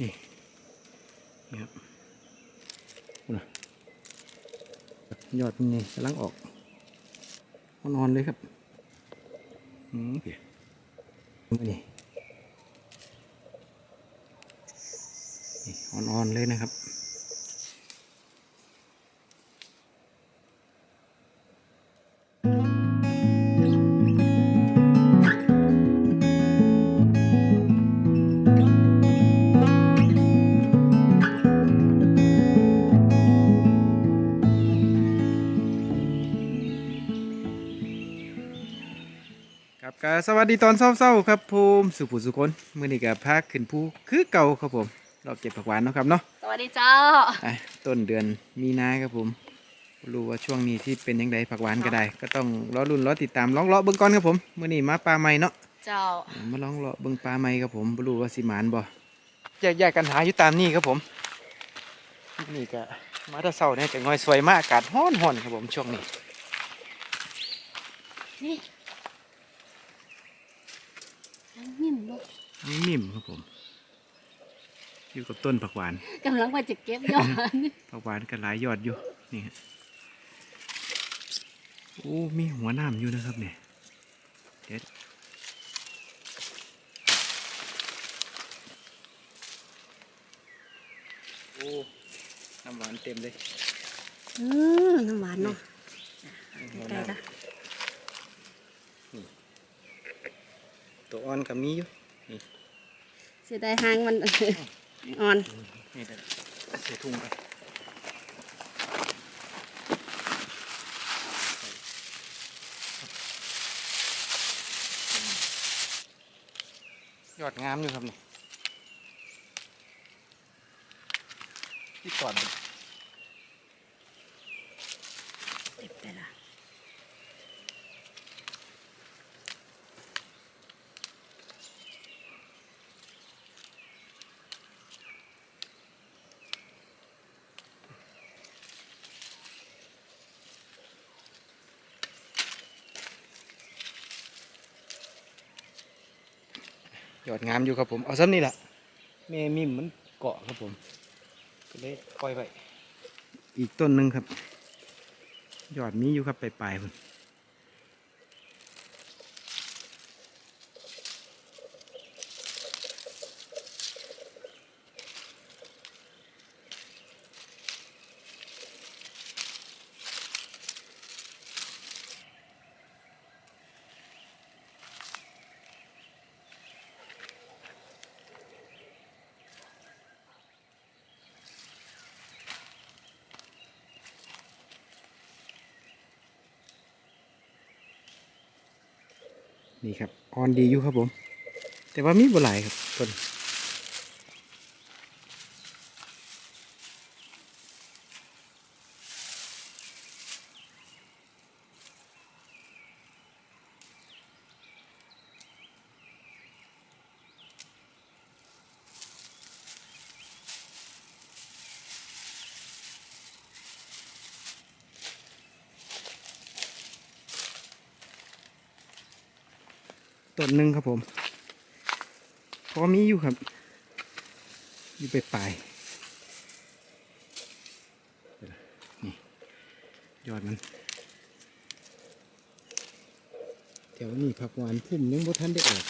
นี่นี่ครับนะยอดเป็นไงกำลังออกนอนๆเลยครับอืมเดี๋ยวนี่อ่อนๆเลยนะครับ ก็สวัสดีตอนเช้าๆครับภูมิสุภูสุคนมื้อนี้ก็พาขึ้นภูคือเก่าครับผมเราเก็บผักหวานเนาะครับเนาะสวัสดีเจ้าอะต้นเดือนมีนาครับผมบ่รู้ว่าช่วงนี้ที่เป็นยังไงผักหวานก็ได้ ก็ต้องรอรุ่นรอติดตามลองเลาะเบิ่งก่อนครับผมมื้อนี้มาปลาใหม่เนาะเจ้ามาลองเลาะเบิ่งปลาใหม่ครับผมบ่รู้ว่าสิหมานบ่แยกๆกันหาอยู่ตามนี่ครับผมนี่ก็มาแต่เช้าเนี่ยก็ง่อยสวยมากอากาศร้อนๆครับผมช่วงนี้นี่ยัง นิ่มลูกนิ่มๆครับผม อยู่กับต้นผักหวาน กำลังว่าจะเก็บยอดผักหวานก็หลายยอดอยู่ นี่ฮะโอ้ มีหัวน้ำอยู่นะครับเนี่ยเด็ดโอ้น้ำหวานเต็มเลย อืมน้ำหวานเนาะหัวใกล้น้ละ ตัวอ่อนก็มีอยู่เสียดายหางมันอ่อนนี่เดี๋ยวเสียทุ่งไปยอดงามอยู่ครับนี่ที่ก่อน ยอดงามอยู่ครับผม เอาซ้ำนี่แหละแม่มิมมันเกาะครับผม ก็เลยปล่อยไป อีกต้นหนึ่งครับ ยอดมีอยู่ครับปลายๆคุณ นี่ครับออนดีอยู่ครับผม แต่ว่ามีบ่หลายครับต้น ต้นหนึ่งครับผมพอมีอยู่ครับ อยู่ไปปลายนี่ยอดมันแถวนี้ผักหวานพุ่มยังบ่ทันได้ออก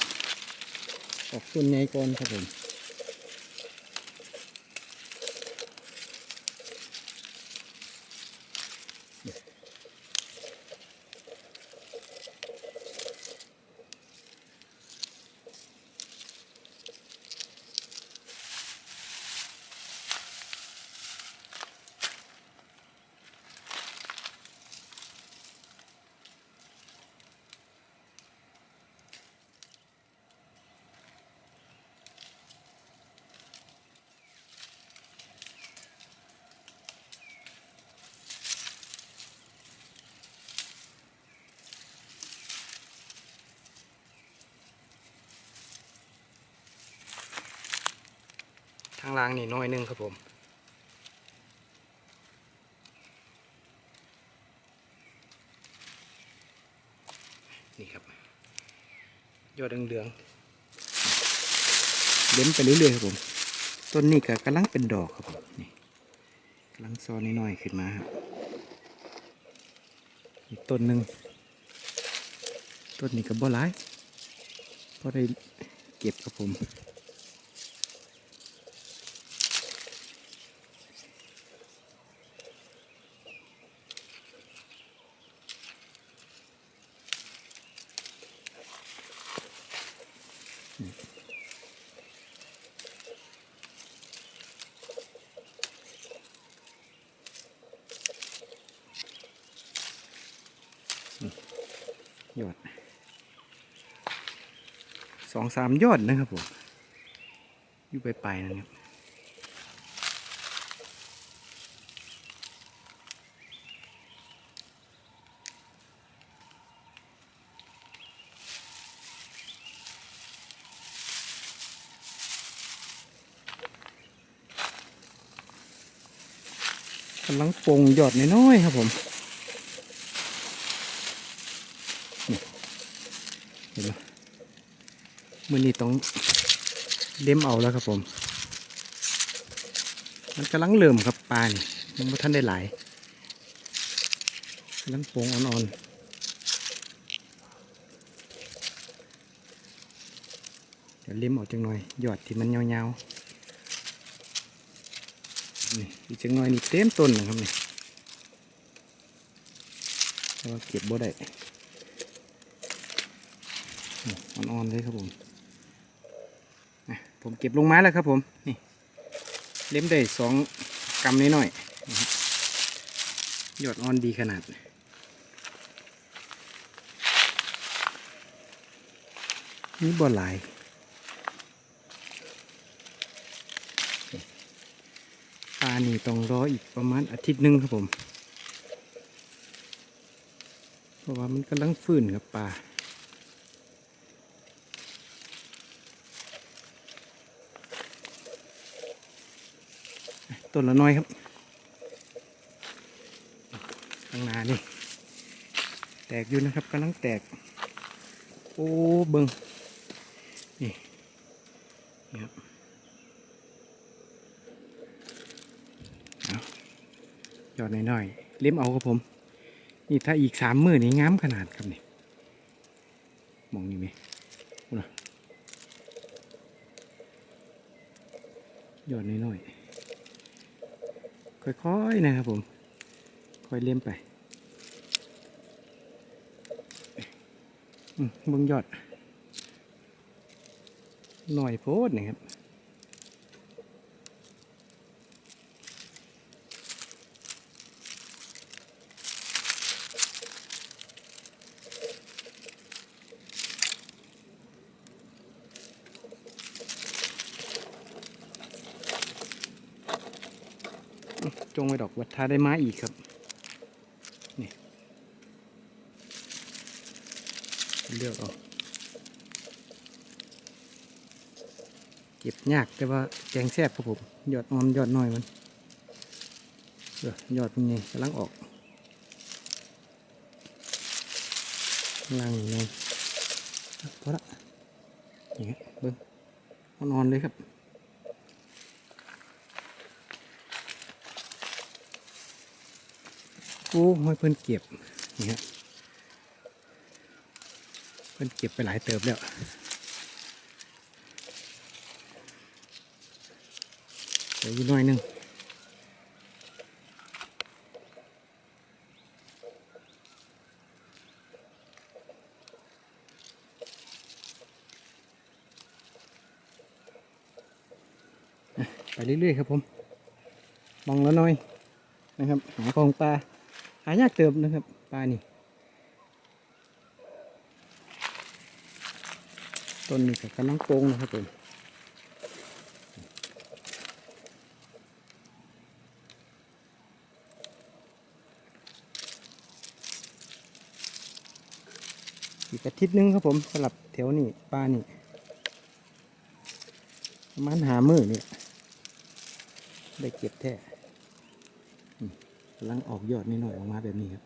ออกต้นใหญ่ก่อนครับผม ทางล่างนี่น้อยหนึงครับผม นี่ครับ ยอดเดืองๆเล้นไปเรื่อยๆครับผม ต้นนี้ก็กำลังเป็นดอกครับผมนี่กำลังซอนน้อยๆขึ้นมาครับอีกต้นหนึ่งต้นนี้ก็บ่หลายพอได้เก็บครับผม ยอด สามยอดนะครับผมอยู่ไปไปๆนะครับกำลังปงยอดน้อยๆครับผม เห็นไหม มือนี้ต้องเล็มเอาแล้วครับผม มันกำลังเริ่มครับปลานี่ยังไม่ทันได้หลายกำลังโป่งอ่อนๆเดี๋ยวเล็มออกจังหน่อยยอดที่มันยาวๆนี่อีกจังหน่อยนี่เต็มต้นนะครับนี่แต่ว่าเก็บบ่ได้อ่อนๆเลยครับผม ผมเก็บลงมาแล้วครับผมนี่เล็มได้สองกำน้อยๆนะครับยอดอ่อนดีขนาดนี่บ่หลายปลานี่ต้องรออีกประมาณอาทิตย์หนึ่งครับผม เพราะว่ามันกำลังฟื้นครับปลา ต้นละน้อยครับข้างหน้านี่ แตกอยู่นะครับกำลังแตก โอ้เบิงนี่นี่ครับยอดน้อยๆเลี้ยมเอาครับผม นี่ถ้าอีกสามมือนี่งามขนาดครับนี่มองนี่ไหมนะยอดน้อยๆ ค่อยๆนะครับผม ค่อยเลี้ยมไปอืมเบงยอด หน่อยโพดนะครับ จงไว้ดอกวัดทาได้มาอีกครับนี่เลือกเอาเก็บยากแต่ว่าแกงแซ่บครับผมยอดอ่อนยอดน้อยมันเออยอดเป็นไงกำลังออกกำลังอยู่ไงพอละนี่ครับเบิ้งอ่อนเลยครับ โอ้ห้อยเพิ่นเก็บนี่ฮะเพิ่นเก็บไปหลายเติบแล้วเดี๋ยวอีกหน่อยหนึงอะไปเรื่อยๆครับผมมองแล้วหน่อยนะครับหาของปลา หายากเติมนะครับปลานี่ต้นนี้ก็กำลังโป่งนะครับผมอีกอาทิตย์หนึงครับผมสลับแถวนี้ปลานี่มาณหามือนี่ได้เก็บแท้ ลังออกยอดนิดหน่อยออกมาแบบนี้ครับ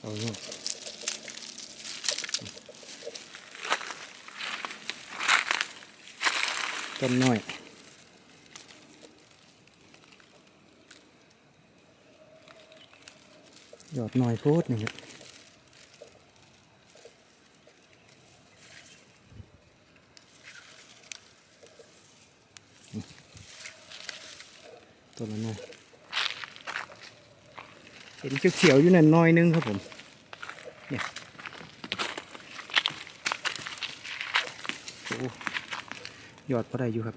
เอาต้นหน่อยยอดหน่อยโพดนี่ครับ เขียวๆอยู่นั่นน้อยนึงครับผมเนี่ยโอ้ยอดพอได้อยู่ครับ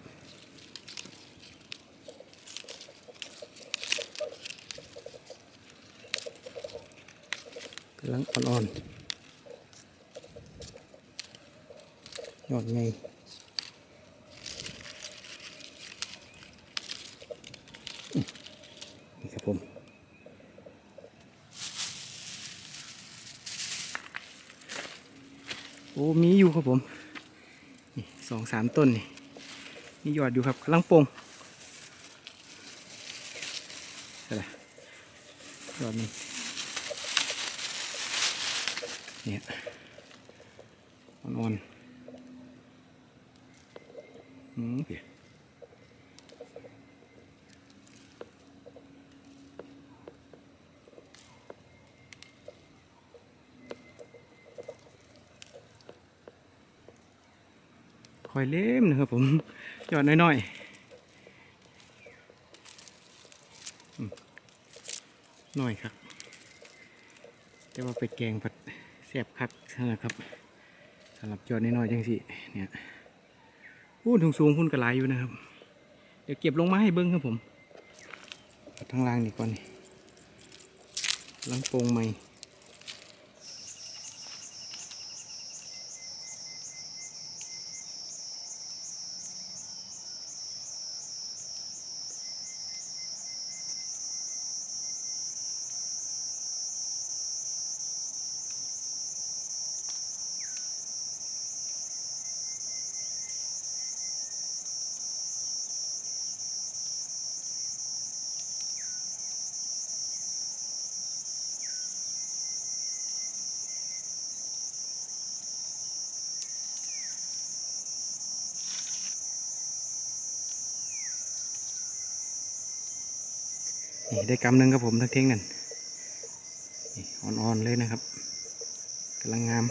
กำลังอ่อนๆยอดไงอื้อนี่ครับผม โอ้ มีอยู่ ครับผมนี่สองสามต้นนี่นี่ยอดอยู่ครับกำลังปงอะไรยอดนี่เนี่ยอ่อนๆอืมโอเคค อยเล่มนะครับผมหยอดน้อยๆอืมน้อยครับ แต่ว่าไปแกงผัดแซ่บคักนะครับสำหรับหยอดน้อยๆจังสิเนี่ยพูดถึงสูงพุ่นกระไรอยู่นะครับ เดี๋ยวเก็บลงมาให้เบิ้งครับผมทางล่างนี่ก่อนนี่ลังโปงใหม่ ได้กำหนึ่งครับผมทั้งเท่งนั่นอ่อนๆเลยนะครับกำลังงาม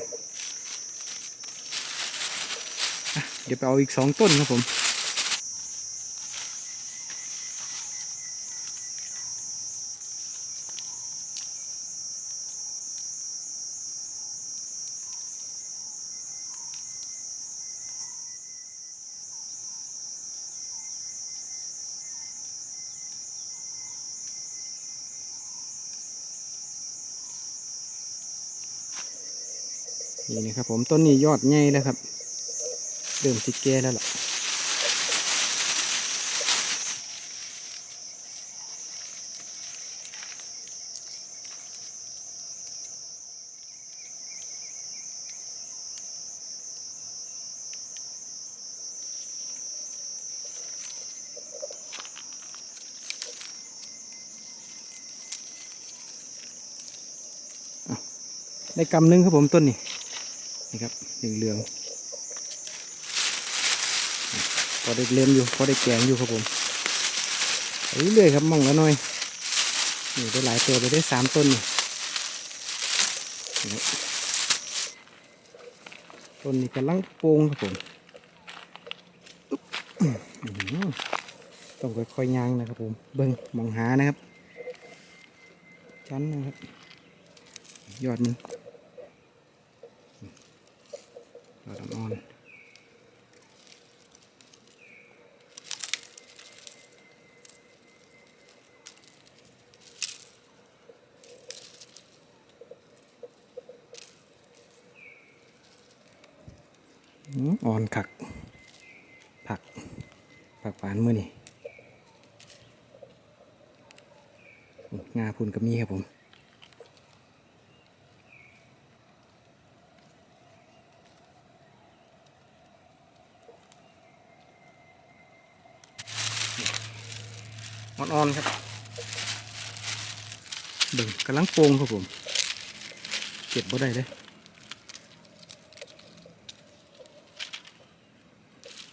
เดี๋ยวไปเอาอีกสองต้นครับผม นี่นะครับผมต้นนี้ยอดใหญ่แล้วครับเริ่มสิแก่แล้วล่ะได้กำนึงครับผมต้นนี้ นี่ครับเหลืองๆพอได้เล่มอยู่พอได้แกงอยู่ครับผมเรื่อยๆครับมองและหน่อยนี่ได้หลายตัวไปได้สามต้นนี่ต้นนี้กำลังโป่งครับผมต้องค่อยๆย่างนะครับผมเบิ้งมองหานะครับชั้นนะครับยอดมัน ยอดอ่อน อนคัก ผัก ผักหวานมือนี่งาพุ่นกับมีครับผมอ่อนๆครับเบิ่งกำลังโป่งครับผม เก็บบ่ได้เลย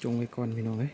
จงไว้ก่อนพี่น้องเอ้ย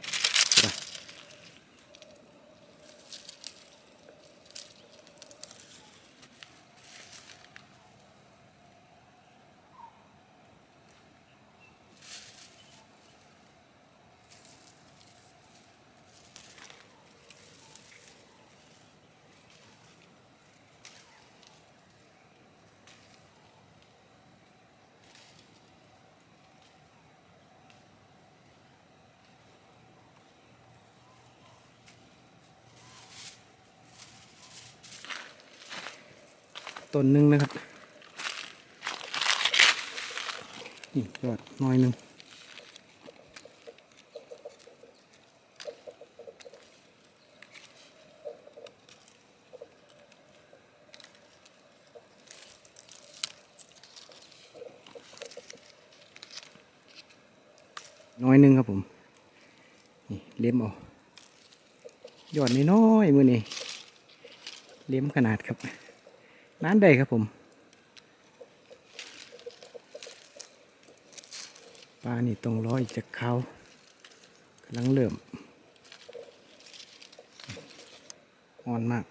ต้นหนึ่งนะครับนี่ยอดน้อยหนึ่งน้อยหนึ่งครับผม นี่เล็มเอายอดน้อยๆมือนี่เล็มขนาดครับ น้านใดครับผม ปลานี่ต้องรออีกจากเขากำลังเริ่มอ่อนมาก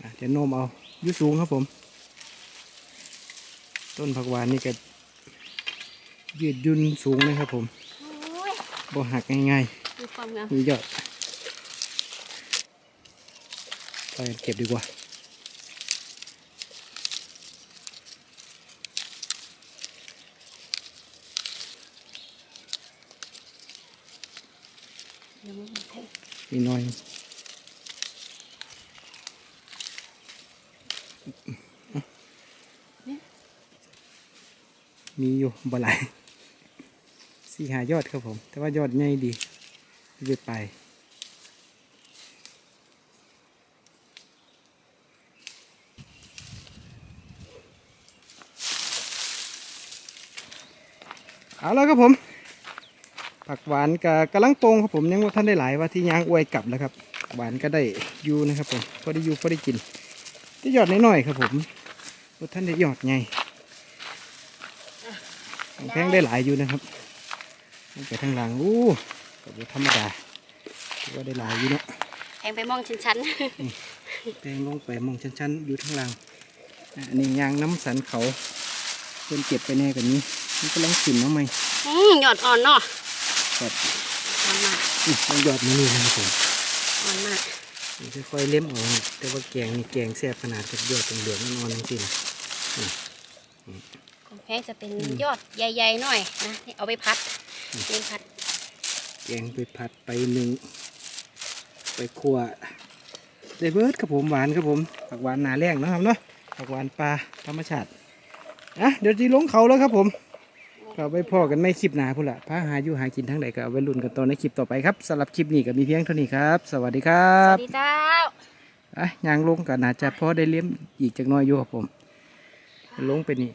อะโน้มเอาอยุสูงครับผม ต้นผักหวานนี่ก็ยืดยุ่นสูงเลยครับผม บ่หักง่ายดูความงามๆมียอดไปเก็บดีกว่า เดี๋ยวมันแทงอีกหน่อยมีอยู่บ่หลาย สี่หายอดครับผม แต่ว่ายอดใหญ่ดีไปไปเอาแล้วครับผม ผักหวานกับกระลังโปงครับผมยังว่าท่านได้หลายว่าที่ยางอวยกลับแล้วครับ หวานก็ได้ยูนะครับผมพอได้ยูพอได้กินที่ยอดน้อยๆครับผมว่าท่านได้ยอดไงแพงได้หลายอยู่นะครับ ลงไปทางหลังอู้ก็บ่ธรรมดาถือว่าได้หลายอยู่เนาะแทงไปมองชั้นแพงลงไปมองชั้นๆอยู่ทางหลังอะอันนี้ยางน้ำสันเขาเพิ่นเก็บไปแน่กันนี้มันกำลังขึ้นมาใหม่ๆอืมยอดอ่อนเนาะครับอ่อนมากนี่มันยอดมานี่นะครับผมอ่อนมากนี่ค่อยๆเล็มออกนี่แต่ว่าแกงนี่แกงแซ่บขนาดกับยอดเหลืองๆนอนจริงของแพงจะเป็นยอดใหญ่ๆหน่อยนะนี่เอาไปพัด เลี้ยงพัดๆแกงไปผัดไปหนึ่ง ไปคั่วได้เบิร์ดครับผมหวานครับผมผักหวานหนาแรงเนาะครับเนาะผักหวานปลาธรรมชาติอะเดี๋ยวจีลงเขาแล้วครับผมก็เอาไปพ่อกันไม่คลิปหนาพุ่นละพาหาอยู่หากินทั้งใดก็เอาไว้ลุ้นกันต่อในคลิปต่อไปครับสำหรับคลิปนี้ก็มีเพียงเท่านี้ครับ สวัสดีครัสบวัสดีเจ้าอะยางลงก็น่าจะพอได้เลี้ยมอีกจักหน้อยอยู่ครับผม ลงไปนี่